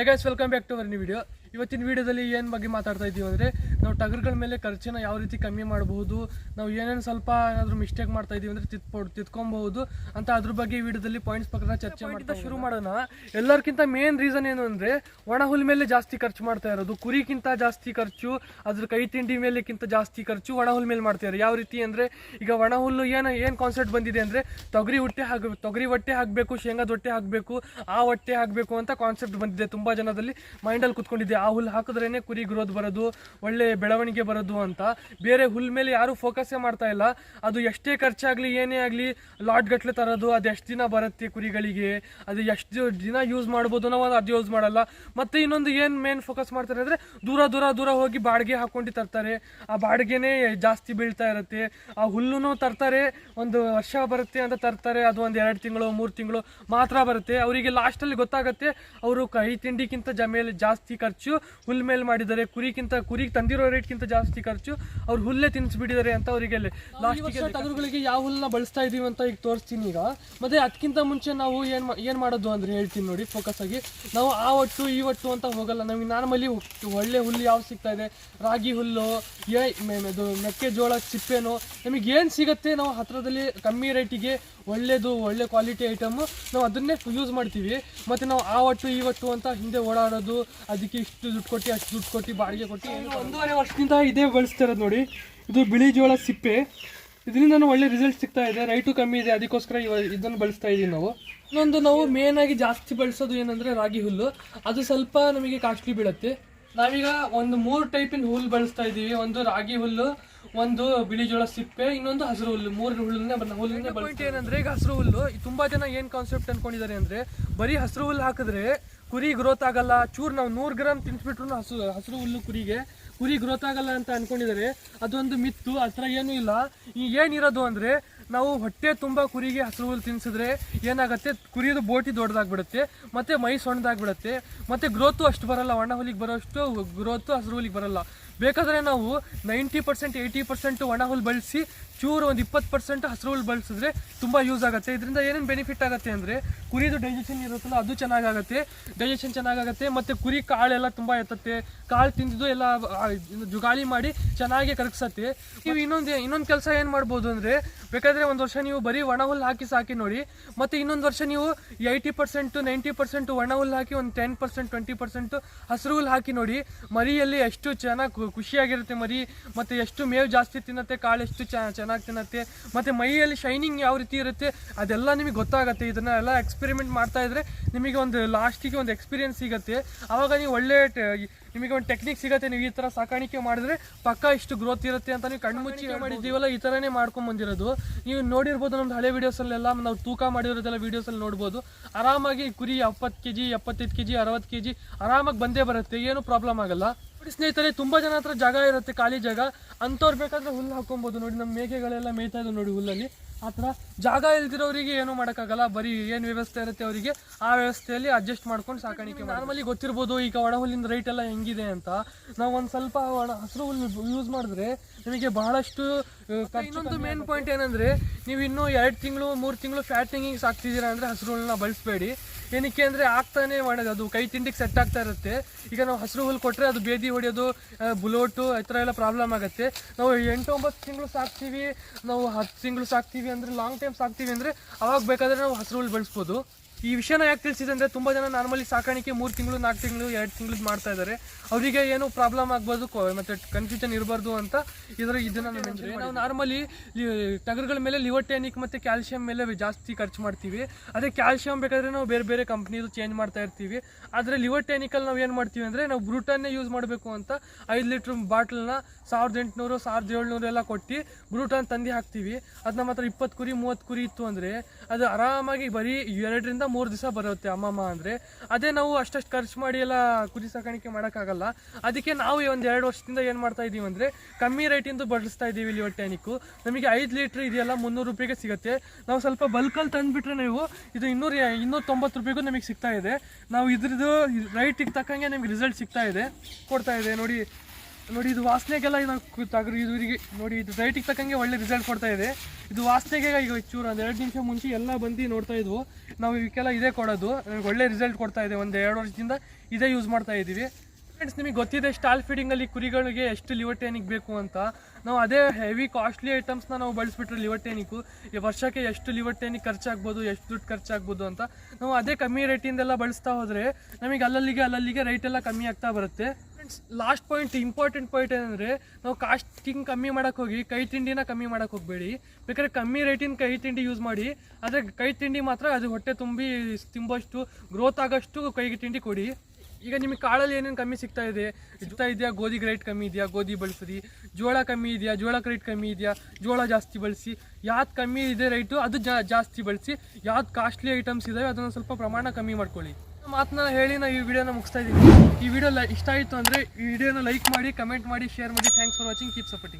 Hi guys welcome back to our video ಇವತ್ತಿನ ವಿಡಿಯೋದಲ್ಲಿ ಏನು ಬಗ್ಗೆ ಮಾತಾಡ್ತಾ ಇದ್ದೀವಿ ಅಂದರೆ ನಾವು ಟಗರ್ಗಳ ಮೇಲೆ ಖರ್ಚನ್ನ ಯಾವ ರೀತಿ ಕಮ್ಮಿ ಮಾಡಬಹುದು ನಾವು ಏನೇನು ಸ್ವಲ್ಪ ಏನಾದರೂ ಮಿಸ್ಟೇಕ್ ಮಾಡ್ತಾ ಇದೀವಿ ಅಂದರೆ ತಿತ್ ತಿತ್ಕೊಬಹುದು ಅಂತ ಅದ್ರ ಬಗ್ಗೆ ಈ ವಿಡಿಯೋದಲ್ಲಿ ಪಾಯಿಂಟ್ಸ್ ಪ್ರಕಾರ ಚರ್ಚೆ ಮಾಡ್ತಾ ಶುರು ಮಾಡೋಣ. ಎಲ್ಲರಿಗಿಂತ ಮೇನ್ ರೀಸನ್ ಏನು ಅಂದರೆ ಒಣ ಹುಲ್ ಮೇಲೆ ಜಾಸ್ತಿ ಖರ್ಚು ಮಾಡ್ತಾ ಇರೋದು ಕುರಿಗಿಂತ ಜಾಸ್ತಿ ಖರ್ಚು ಅದ್ರ ಕೈ ತಿಂಡಿ ಮೇಲೆಕ್ಕಿಂತ ಜಾಸ್ತಿ ಖರ್ಚು ಒಣ ಹುಲ್ ಮೇಲೆ ಮಾಡ್ತಾ ಯಾವ ರೀತಿ ಅಂದರೆ ಈಗ ಒಣ ಹುಲ್ಲು ಏನು ಏನು ಕಾನ್ಸೆಪ್ಟ್ ಬಂದಿದೆ ಅಂದರೆ ತೊಗರಿ ಹೊಟ್ಟೆ ಹಾಕ ತೊಗರಿ ಹೊಟ್ಟೆ ಹಾಕಬೇಕು ಶೇಂಗಾದ ಹೊಟ್ಟೆ ಹಾಕಬೇಕು ಆ ಹೊಟ್ಟೆ ಹಾಕಬೇಕು ಅಂತ ಕಾನ್ಸೆಪ್ಟ್ ಬಂದಿದೆ. ತುಂಬ ಜನದಲ್ಲಿ ಮೈಂಡಲ್ಲಿ ಕುತ್ಕೊಂಡಿದೆ ಆ ಹುಲ್ಲು ಹಾಕಿದ್ರೇ ಕುರಿ ಗ್ರೋತ್ ಬರೋದು ಒಳ್ಳೆ ಬೆಳವಣಿಗೆ ಬರೋದು ಅಂತ. ಬೇರೆ ಹುಲ್ ಮೇಲೆ ಯಾರು ಫೋಕಸ್ಸೇ ಮಾಡ್ತಾ ಇಲ್ಲ. ಅದು ಎಷ್ಟೇ ಖರ್ಚಾಗಲಿ, ಏನೇ ಆಗಲಿ ಲಾಡ್ ಗಟ್ಲೆ ತರೋದು, ಅದು ಎಷ್ಟು ದಿನ ಬರುತ್ತೆ ಕುರಿಗಳಿಗೆ, ಅದು ಎಷ್ಟು ದಿನ ಯೂಸ್ ಮಾಡ್ಬೋದು ನಾವು ಅದು ಯೂಸ್ ಮಾಡಲ್ಲ. ಮತ್ತೆ ಇನ್ನೊಂದು ಏನು ಮೇನ್ ಫೋಕಸ್ ಮಾಡ್ತಾರೆ ಅಂದರೆ ದೂರ ದೂರ ದೂರ ಹೋಗಿ ಬಾಡಿಗೆ ಹಾಕೊಂಡು ತರ್ತಾರೆ. ಆ ಬಾಡಿಗೆನೇ ಜಾಸ್ತಿ ಬೀಳ್ತಾ ಇರುತ್ತೆ. ಆ ಹುಲ್ಲುನೂ ತರ್ತಾರೆ, ಒಂದು ವರ್ಷ ಬರುತ್ತೆ ಅಂತ ತರ್ತಾರೆ. ಅದು ಒಂದು ಎರಡು ತಿಂಗಳು, ಮೂರು ತಿಂಗಳು ಮಾತ್ರ ಬರುತ್ತೆ. ಅವರಿಗೆ ಲಾಸ್ಟಲ್ಲಿ ಗೊತ್ತಾಗುತ್ತೆ, ಅವರು ಕೈ ತಿಂಡಿಗಿಂತ ಜಮೇಲೆ ಜಾಸ್ತಿ ಖರ್ಚು ಹುಲ್ ಮೇಲೆ ಮಾಡಿದ್ದಾರೆ. ಕುರಿಗಿಂತ ಕುರಿಗೆ ತಂದಿರೋ ರೇಟ್ಗಿಂತ ಜಾಸ್ತಿ ಖರ್ಚು. ಅವ್ರು ಹುಲ್ಲೇ ತಿನ್ಸ್ಬಿಟ್ಟಿದ್ದಾರೆ ಅಂತ ಅವರಿಗೆ ಲಾಸ್ಟ್ ಟಗರುಗಳಿಗೆ ಯಾವ ಹುಲ್ಲನ್ನ ಬಳಸ್ತಾ ಇದೀವಿ ಅಂತ ಈಗ ತೋರಿಸ್ತೀನಿ ಈಗ. ಮತ್ತೆ ಅದಕ್ಕಿಂತ ಮುಂಚೆ ನಾವು ಏನು ಏನು ಮಾಡೋದು ಅಂದ್ರೆ ಹೇಳ್ತೀನಿ ನೋಡಿ ಫೋಕಸ್ ಆಗಿ. ನಾವು ಆ ಒಟ್ಟು ಈ ಒಟ್ಟು ಅಂತ ಹೋಗಲ್ಲ. ನಮಗೆ ನಾರ್ಮಲಿ ಒಳ್ಳೆ ಹುಲ್ಲು ಯಾವ ಸಿಗ್ತಾ ಇದೆ? ರಾಗಿ ಹುಲ್ಲು ಏ ಇದು ಮೆಕ್ಕೆಜೋಳ ಸಿಪ್ಪೆನೋ ನಮಗೆ ಏನು ಸಿಗುತ್ತೆ? ನಾವು ಹತ್ರದಲ್ಲಿ ಕಮ್ಮಿ ರೇಟಿಗೆ ಒಳ್ಳೇದು ಒಳ್ಳೆ ಕ್ವಾಲಿಟಿ ಐಟಮು ನಾವು ಅದನ್ನೇ ಯೂಸ್ ಮಾಡ್ತೀವಿ. ಮತ್ತು ನಾವು ಆ ಒಟ್ಟು ಈ ಒಟ್ಟು ಅಂತ ಹಿಂದೆ ಓಡಾಡೋದು ಅದಕ್ಕೆ ಇಷ್ಟು ದುಡ್ಡು ಕೊಟ್ಟು ಅಷ್ಟು ದುಡ್ಡು ಕೊಟ್ಟು ಬಾಡಿಗೆ ಕೊಟ್ಟು ಏನು ಒಂದೂವರೆ ವರ್ಷದಿಂದ ಇದೇ ಬಳಸ್ತಾ ಇರೋದು ನೋಡಿ. ಇದು ಬಿಳಿ ಜೋಳ ಸಿಪ್ಪೆ. ಇದರಿಂದ ಒಳ್ಳೆ ರಿಸಲ್ಟ್ ಸಿಗ್ತಾ ಇದೆ. ರೈಟು ಕಮ್ಮಿ ಇದೆ. ಅದಕ್ಕೋಸ್ಕರ ಇವಾಗ ಇದನ್ನು ಬಳಸ್ತಾ ಇದೀವಿ ನಾವು. ಇನ್ನೊಂದು ನಾವು ಮೇನ್ ಆಗಿ ಜಾಸ್ತಿ ಬಳಸೋದು ಏನಂದ್ರೆ ರಾಗಿ ಹುಲ್ಲು. ಅದು ಸ್ವಲ್ಪ ನಮಗೆ ಕಾಸ್ಟ್ಲಿ ಬೀಳುತ್ತೆ. ನಾವೀಗ ಒಂದು ಮೂರು ಟೈಪಿನ ಹುಲ್ಲು ಬಳಸ್ತಾ ಇದ್ದೀವಿ ಒಂದು ರಾಗಿ ಹುಲ್ಲು ಒಂದು ಬಿಳಿ ಜೋಳ ಸಿಪ್ಪೆ ಇನ್ನೊಂದು ಹಸಿರು ಹುಲ್ಲು. ಮೂರು ಹುಲ್ಲನ್ನೇ ಹುಲ್ಲನ್ನೇ ಪಾಯಿಂಟ್ ಏನಂದ್ರೆ ಈಗ ಹಸಿರು ಹುಲ್ಲು ತುಂಬಾ ಜನ ಏನ್ ಕಾನ್ಸೆಪ್ಟ್ ಅನ್ಕೊಂಡಿದ್ದಾರೆ ಅಂದ್ರೆ ಬರೀ ಹಸಿರು ಹುಲ್ಲು ಹಾಕಿದ್ರೆ ಕುರಿ ಗ್ರೋತ್ ಆಗಲ್ಲ. ಚೂರ್ ನಾವು ನೂರು ಗ್ರಾಮ್ ತಿನ್ಸ್ಬಿಟ್ರು ಹಸು, ಹಸಿರು ಹುಲ್ಲು ಕುರಿಗೆ. ಕುರಿ ಗ್ರೋತ್ ಆಗಲ್ಲ ಅಂತ ಅನ್ಕೊಂಡಿದ್ದಾರೆ ಅದೊಂದು ಮಿತ್ತು ಆ ಥರ ಏನೂ ಇಲ್ಲ. ಈ ಏನಿರೋದು ಅಂದ್ರೆ, ನಾವು ಹೊಟ್ಟೆ ತುಂಬ ಕುರಿಗೆ ಹಸಿರು ಹುಲ್ಲು ತಿನ್ಸಿದ್ರೆ ಏನಾಗುತ್ತೆ? ಕುರಿದು ಬೋಟಿ ದೊಡ್ಡದಾಗ್ಬಿಡುತ್ತೆ ಮತ್ತೆ ಮೈ ಸೊಣ್ಣದಾಗ್ಬಿಡುತ್ತೆ, ಮತ್ತೆ ಗ್ರೋತು ಅಷ್ಟು ಬರಲ್ಲ. ಒಣ ಹುಲಿಗೆ ಬರೋಷ್ಟು ಗ್ರೋತು ಹಸಿರು ಹುಲಿಗೆ ಬರಲ್ಲ. ಬೇಕಾದರೆ ನಾವು ನೈಂಟಿ ಪರ್ಸೆಂಟ್, ಏಯ್ಟಿ ಪರ್ಸೆಂಟ್ ಒಣ ಹುಲ್ಲು ಬಳಸಿ ಚೂರು ಒಂದು ಇಪ್ಪತ್ತು ಪರ್ಸೆಂಟ್ ಹಸಿರು ಹುಲ್ಲು ಬಳಸಿದ್ರೆ ತುಂಬ ಯೂಸ್ ಆಗುತ್ತೆ. ಇದರಿಂದ ಏನೇನು ಬೆನಿಫಿಟ್ ಆಗುತ್ತೆ ಅಂದರೆ ಕುರಿದು ಡೈಜೆಷನ್ ಇರುತ್ತಲ್ಲ ಅದು ಚೆನ್ನಾಗಾಗುತ್ತೆ. ಡೈಜೆಷನ್ ಚೆನ್ನಾಗಾಗುತ್ತೆ ಮತ್ತು ಕುರಿ ಕಾಳೆಲ್ಲ ತುಂಬ ಎತ್ತತ್ತೆ. ಕಾಳು ತಿಂದಿದ್ದು ಎಲ್ಲ ಜುಗಾಳಿ ಮಾಡಿ ಚೆನ್ನಾಗಿ ಕರಗಿಸತ್ತೆ. ನೀವು ಇನ್ನೊಂದು ಇನ್ನೊಂದು ಕೆಲಸ ಏನು ಮಾಡ್ಬೋದು ಅಂದರೆ ಬೇಕಾದರೆ ಒಂದು ವರ್ಷ ನೀವು ಬರೀ ಒಣ ಹುಲ್ಲು ಹಾಕಿ ಸಾಕಿ ನೋಡಿ. ಮತ್ತು ಇನ್ನೊಂದು ವರ್ಷ ನೀವು ಏಯ್ಟಿ ಪರ್ಸೆಂಟು, ನೈಂಟಿ ಪರ್ಸೆಂಟು ಒಣ ಹುಲ್ಲು ಹಾಕಿ ಒಂದು ಟೆನ್ ಪರ್ಸೆಂಟ್, ಟ್ವೆಂಟಿ ಪರ್ಸೆಂಟು ಹಸಿರು ಹುಲ್ಲು ಹಾಕಿ ನೋಡಿ. ಮರಿಯಲ್ಲಿ ಎಷ್ಟು ಚೆನ್ನಾಗಿ ಖುಷಿಯಾಗಿರುತ್ತೆ ಮರಿ. ಮತ್ತು ಎಷ್ಟು ಮೇವು ಜಾಸ್ತಿ ತಿನ್ನತ್ತೆ ಕಾಳು ಎಷ್ಟು ಚೆನ್ನಾಗಿ ತಿನ್ನತ್ತೆ ಮತ್ತು ಮೈಯಲ್ಲಿ ಶೈನಿಂಗ್ ಯಾವ ರೀತಿ ಇರುತ್ತೆ ಅದೆಲ್ಲ ನಿಮಗೆ ಗೊತ್ತಾಗುತ್ತೆ. ಇದನ್ನ ಎಲ್ಲ ಎಕ್ಸ್ಪೆರಿಮೆಂಟ್ ಮಾಡ್ತಾ ಇದ್ರೆ ನಿಮಗೆ ಒಂದು ಲಾಸ್ಟಿಗೆ ಒಂದು ಎಕ್ಸ್ಪೀರಿಯನ್ಸ್ ಸಿಗುತ್ತೆ. ಆವಾಗ ನೀವು ಒಳ್ಳೆ ನಿಮಗೆ ಒಂದು ಟೆಕ್ನಿಕ್ ಸಿಗುತ್ತೆ. ನೀವು ಈ ಥರ ಸಾಕಾಣಿಕೆ ಮಾಡಿದ್ರೆ ಪಕ್ಕ ಇಷ್ಟು ಗ್ರೋತ್ ಇರುತ್ತೆ ಅಂತ ನೀವು ಕಣ್ಮುಚ್ಚಿ ಮಾಡಿದ್ದೀವಲ್ಲ ಈ ಥರನೇ ಮಾಡ್ಕೊಂಡ್ ಬಂದಿರೋದು. ನೀವು ನೋಡಿರ್ಬೋದು ನಮ್ದು ಹಳೆ ವೀಡಿಯೋಸಲ್ಲೆಲ್ಲ ನಾವು ತೂಕ ಮಾಡಿರೋದೆಲ್ಲ ವೀಡಿಯೋಸಲ್ಲಿ ನೋಡ್ಬೋದು. ಆರಾಮಾಗಿ ಕುರಿ ಎಪ್ಪತ್ತು ಕೆ ಜಿ ಎಪ್ಪತ್ತೈದು ಕೆ ಜಿ ಅರವತ್ತು ಕೆ ಜಿ ಆರಾಮಾಗಿ ಬಂದೇ ಬರುತ್ತೆ. ಏನು ಪ್ರಾಬ್ಲಮ್ ಆಗಲ್ಲ. ಸ್ನೇಹಿತರೆ, ತುಂಬಾ ಜನ ಹತ್ರ ಜಾಗ ಇರುತ್ತೆ, ಖಾಲಿ ಜಾಗ. ಅಂಥವ್ರು ಬೇಕಾದ್ರೆ ಹುಲ್ಲು ಹಾಕೊಬೋದು ನೋಡಿ ನಮ್ಮ ಮೇಕೆಗಳೆಲ್ಲ ಮೇಯ್ತಾ ಇದ್ದಾವೆ ನೋಡಿ ಹುಲ್ಲಲ್ಲಿ. ಆ ಥರ ಜಾಗ ಇಲ್ದಿರೋರಿಗೆ ಏನು ಮಾಡೋಕ್ಕಾಗಲ್ಲ. ಬರೀ ಏನು ವ್ಯವಸ್ಥೆ ಇರುತ್ತೆ ಅವರಿಗೆ ಆ ವ್ಯವಸ್ಥೆಯಲ್ಲಿ ಅಡ್ಜಸ್ಟ್ ಮಾಡ್ಕೊಂಡು ಸಾಕಾಣಿಕೆ ನಾರ್ಮಲಿ ಗೊತ್ತಿರ್ಬೋದು ಈಗ ಒಣ ಹುಲ್ಲಿನ ರೇಟ್ ಎಲ್ಲ ಹೆಂಗಿದೆ ಅಂತ. ನಾವು ಒಂದು ಸ್ವಲ್ಪ ಒಣ ಹಸಿರು ಹುಲ್ಲು ಯೂಸ್ ಮಾಡಿದ್ರೆ ನಿಮಗೆ ಬಹಳಷ್ಟು ಇನ್ನೊಂದು ಮೇನ್ ಪಾಯಿಂಟ್ ಏನಂದ್ರೆ ನೀವು ಇನ್ನೂ ಎರಡು ತಿಂಗಳು ಮೂರು ತಿಂಗಳು ಫ್ಯಾಟಿಂಗಿಗೆ ಸಾಕ್ತಿದ್ದೀರಾ ಅಂದರೆ ಹಸಿರು ಹುಲ್ಲನ್ನ ಬಳಸಬೇಡಿ. ಏನಕ್ಕೆ ಅಂದರೆ ಆಗ್ತಾನೆ ಮಾಡೋದು ಅದು. ಕೈ ತಿಂಡಿಗೆ ಸೆಟ್ ಆಗ್ತಾ ಇರುತ್ತೆ. ಈಗ ನಾವು ಹಸಿರು ಹುಲ್ಲು ಕೊಟ್ಟರೆ ಅದು ಬೇದಿ ಹೊಡೆಯೋದು ಬುಲೋಟು ಈ ಥರ ಎಲ್ಲ ಪ್ರಾಬ್ಲಮ್ ಆಗುತ್ತೆ. ನಾವು ಎಂಟು ಒಂಬತ್ತು ತಿಂಗಳು ಸಾಕ್ತೀವಿ ನಾವು ಹತ್ತು ತಿಂಗಳು ಸಾಕ್ತೀವಿ ಅಂದರೆ ಲಾಂಗ್ ಟೈಮ್ ಸಾಕ್ತೀವಿ ಅಂದ್ರೆ ಅವಾಗ ಬೇಕಾದ್ರೆ ನಾವು ಹಸಿರು ಹುಲ್ಲು ಬಳಸ್ಬೋದು. ಈ ವಿಷಯನ ಯಾಕೆ ತಿಳಿಸಿದೆ ಅಂದರೆ ತುಂಬ ಜನ ನಾರ್ಮಲಿ ಸಾಕಾಣಿಕೆ ಮೂರು ತಿಂಗಳು ನಾಲ್ಕು ತಿಂಗಳು ಎರಡು ತಿಂಗಳು ಮಾಡ್ತಾ ಇದ್ದಾರೆ ಅವರಿಗೆ ಏನು ಪ್ರಾಬ್ಲಮ್ ಆಗ್ಬೋದು ಮತ್ತು ಮತ್ತೆ ಕನ್ಫ್ಯೂಷನ್ ಇರಬಾರ್ದು ಅಂತ ಇದರ ಇದನ್ನ ನಾನು ನಾವು ನಾರ್ಮಲಿ ಟಗರುಗಳ ಮೇಲೆ ಲಿವರ್ಟೇನಿಕ್ ಮತ್ತು ಕ್ಯಾಲ್ಸಿಯಂ ಮೇಲೆ ಜಾಸ್ತಿ ಖರ್ಚು ಮಾಡ್ತೀವಿ. ಅದೇ ಕ್ಯಾಲ್ಸಿಯಂ ಬೇಕಾದರೆ ನಾವು ಬೇರೆ ಬೇರೆ ಕಂಪ್ನಿದು ಚೇಂಜ್ ಮಾಡ್ತಾ ಇರ್ತೀವಿ. ಆದರೆ ಲಿವರ್ಟೇನಿಕಲ್ಲಿ ನಾವು ಏನು ಮಾಡ್ತೀವಿ ಅಂದರೆ ನಾವು ಬ್ರೂಟನ್ನೇ ಯೂಸ್ ಮಾಡಬೇಕು ಅಂತ ಐದು ಲೀಟ್ರ್ ಬಾಟ್ಲನ್ನ ಸಾವಿರದ ಎಂಟುನೂರು ಸಾವಿರದ ಏಳ್ನೂರು ಎಲ್ಲ ಕೊಟ್ಟು ಬ್ರೂಟನ್ ತಂದು ಹಾಕ್ತೀವಿ. ಅದು ನಮ್ಮ ಹತ್ರ ಇಪ್ಪತ್ತು ಕುರಿ ಮೂವತ್ತು ಕುರಿ ಇತ್ತು ಅಂದರೆ ಅದು ಆರಾಮಾಗಿ ಬರೀ ಎರಡರಿಂದ ಮೂರು ದಿವಸ ಬರುತ್ತೆ ಅಮ್ಮಮ್ಮ ಅಂದರೆ. ಅದೇ ನಾವು ಅಷ್ಟಷ್ಟು ಖರ್ಚು ಮಾಡಿ ಎಲ್ಲ ಕುರಿ ಸಾಕಾಣಿಕೆ ಮಾಡೋಕ್ಕಾಗಲ್ಲ. ಅದಕ್ಕೆ ನಾವು ಒಂದು ಎರಡು ವರ್ಷದಿಂದ ಏನು ಮಾಡ್ತಾ ಇದ್ದೀವಿ ಅಂದರೆ ಕಮ್ಮಿ ರೇಟಿಂದು ಬಳಸ್ತಾ ಇದ್ದೀವಿ ಇಲ್ಲಿ ಒಟ್ಟೆನಿಕ್ಕು ನಮಗೆ ಐದು ಲೀಟ್ರ್ ಇದೆಯಲ್ಲ ಮುನ್ನೂರು ರೂಪಾಯಿಗೆ ಸಿಗುತ್ತೆ. ನಾವು ಸ್ವಲ್ಪ ಬಲ್ಕಲ್ಲಿ ತಂದುಬಿಟ್ರೆ ನೀವು ಇದು ಇನ್ನೂರು ಇನ್ನೂರ ತೊಂಬತ್ತು ರೂಪಾಯಿಗೂ ನಮಗೆ ಸಿಗ್ತಾ ಇದೆ. ನಾವು ಇದ್ರದ್ದು ರೈಟಿಗೆ ತಕ್ಕಂಗೆ ನಿಮಗೆ ರಿಸಲ್ಟ್ ಸಿಗ್ತಾ ಇದೆ, ಕೊಡ್ತಾ ಇದೆ. ನೋಡಿ ನೋಡಿ, ಇದು ವಾಸನೆಗೆಲ್ಲ ನಾವು ತಗರು ಇದು ನೋಡಿ, ಇದು ರೈಟಿಗೆ ತಕ್ಕಂಗೆ ಒಳ್ಳೆ ರಿಸಲ್ಟ್ ಕೊಡ್ತಾ ಇದೆ. ಇದು ವಾಸನೆಗೆ ಈಗ ಚೂರು ಒಂದು ಎರಡು ನಿಮಿಷ ಮುಂಚೆ ಎಲ್ಲ ಬಂದು ನೋಡ್ತಾ ಇದ್ವು. ನಾವು ಇವಕ್ಕೆಲ್ಲ ಇದೇ ಕೊಡೋದು. ನಮಗೆ ಒಳ್ಳೆ ರಿಸಲ್ಟ್ ಕೊಡ್ತಾ ಇದೆ. ಒಂದು ಎರಡು ವರ್ಷದಿಂದ ಇದೇ ಯೂಸ್ ಮಾಡ್ತಾ ಇದ್ದೀವಿ. ಫ್ರೆಂಡ್ಸ್ ನಿಮಗೆ ಗೊತ್ತಿದೆ ಸ್ಟಾಲ್ ಫೀಡಿಂಗಲ್ಲಿ ಕುರಿಗಳಿಗೆ ಎಷ್ಟು ಲಿವರ್ ಟೇನಿಕ್ ಬೇಕು ಅಂತ. ನಾವು ಅದೇ ಹೆವಿ ಕಾಸ್ಟ್ಲಿ ಐಟಮ್ಸ್ನ ನಾವು ಬಳಸ್ಬಿಟ್ರೆ ಲಿವರ್ ಟೇನಿಕ್ಕು ಈ ವರ್ಷಕ್ಕೆ ಎಷ್ಟು ಲಿವರ್ ಟೇನಿಕ್ ಖರ್ಚಾಗ್ಬೋದು, ಎಷ್ಟು ದುಡ್ಡು ಖರ್ಚಾಗ್ಬೋದು ಅಂತ. ನಾವು ಅದೇ ಕಮ್ಮಿ ರೇಟಿಂದೆಲ್ಲ ಬಳಸ್ತಾ ಹೋದರೆ ನಮಗೆ ಅಲ್ಲಲ್ಲಿಗೆ ಅಲ್ಲಲ್ಲಿಗೆ ರೇಟೆಲ್ಲ ಕಮ್ಮಿ ಆಗ್ತಾ ಬರುತ್ತೆ. ಲಾಸ್ಟ್ ಪಾಯಿಂಟ್ ಇಂಪಾರ್ಟೆಂಟ್ ಪಾಯಿಂಟ್ ಏನಂದರೆ, ನಾವು ಕಾಸ್ಟಿಂಗ್ ಕಮ್ಮಿ ಮಾಡೋಕ್ಕೆ ಹೋಗಿ, ಕೈ ತಿಂಡಿನ ಕಮ್ಮಿ ಮಾಡೋಕ್ಕೆ ಹೋಗಬೇಡಿ. ಬೇಕಾದ್ರೆ ಕಮ್ಮಿ ರೇಟಿನ ಕೈ ತಿಂಡಿ ಯೂಸ್ ಮಾಡಿ, ಆದರೆ ಕೈ ತಿಂಡಿ ಮಾತ್ರ ಅದು ಹೊಟ್ಟೆ ತುಂಬಿ ತಿಂಬಷ್ಟು ಗ್ರೋತ್ ಆಗೋಷ್ಟು ಕೈ ತಿಂಡಿ ಕೊಡಿ. ಈಗ ನಿಮಗೆ ಕಾಳಲ್ಲಿ ಏನೇನು ಕಮ್ಮಿ ಸಿಗ್ತಾ ಇದೆ? ಸಿಗ್ತಾ ಇದೆಯಾ? ಗೋಧಿಗೆ ರೇಟ್ ಕಮ್ಮಿ ಇದೆಯಾ? ಗೋಧಿ ಬಳಸ್ರಿ ಜೋಳ ಕಮ್ಮಿ ಇದೆಯಾ? ಜೋಳ ರೇಟ್ ಕಮ್ಮಿ ಇದೆಯಾ? ಜೋಳ ಜಾಸ್ತಿ ಬಳಸಿ. ಯಾವ್ದು ಕಮ್ಮಿ ಇದೆ ರೇಟು ಅದು ಜಾಸ್ತಿ ಬಳಸಿ. ಯಾವ್ದು ಕಾಸ್ಟ್ಲಿ ಐಟಮ್ಸ್ ಇದಾವೆ ಅದನ್ನು ಸ್ವಲ್ಪ ಪ್ರಮಾಣ ಕಮ್ಮಿ ಮಾಡ್ಕೊಳ್ಳಿ. ಮಾತನ್ನ ಹೇಳಿ ನಾನು ಈ ವಿಡಿಯೋನ ಮುಗಿಸ್ತಾ ಇದ್ದೀನಿ ಈ ವಿಡಿಯೋ ಇಷ್ಟ ಆಯಿತು ಅಂದರೆ ಈ ವಿಡಿಯೋನ ಲೈಕ್ ಮಾಡಿ ಕಮೆಂಟ್ ಮಾಡಿ ಶೇರ್ ಮಾಡಿ. Thanks for watching keep supporting